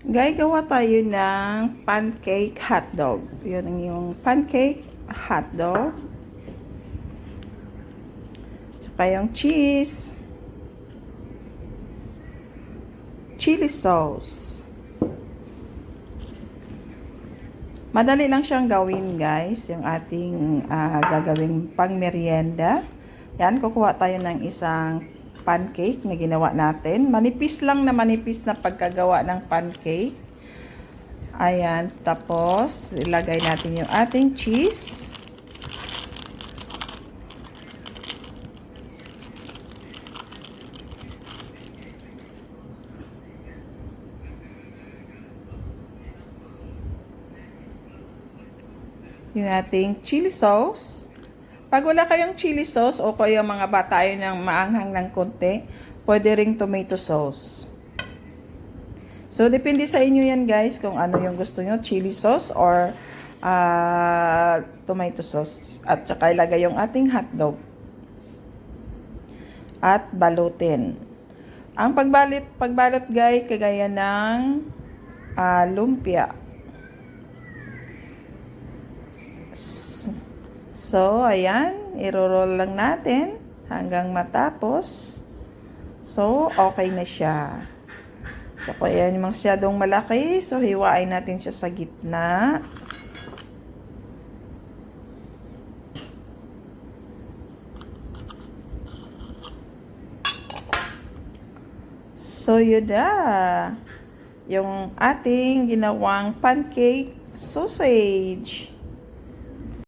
Gagawa tayo ng pancake hotdog. Yun ang yung pancake hotdog. Tsaka yung cheese. Chili sauce. Madali lang siyang gawin guys, yung ating ah, gagawing pang merienda. Yan, kukuha tayo ng isang pancake na ginawa natin. Manipis lang na manipis na pagkagawa ng pancake. Ayan, tapos ilagay natin yung ating cheese. Yung ating chili sauce. Pag wala kayong chili sauce o kaya mga bata yun ng maanghang ng konti, pwede ring tomato sauce. So, depende sa inyo yan guys kung ano yung gusto nyo, chili sauce or ah, tomato sauce. At saka ilagay yung ating hotdog. At balutin. Ang pagbalit, pagbalot guys, kagaya ng ah, lumpia. So, ayan, iro-roll lang natin hanggang matapos. So, okay na siya. So, kung ayan yung masyadong malaki, so hiwain natin siya sa gitna. So, yun na. Yung ating ginawang pancake sausage.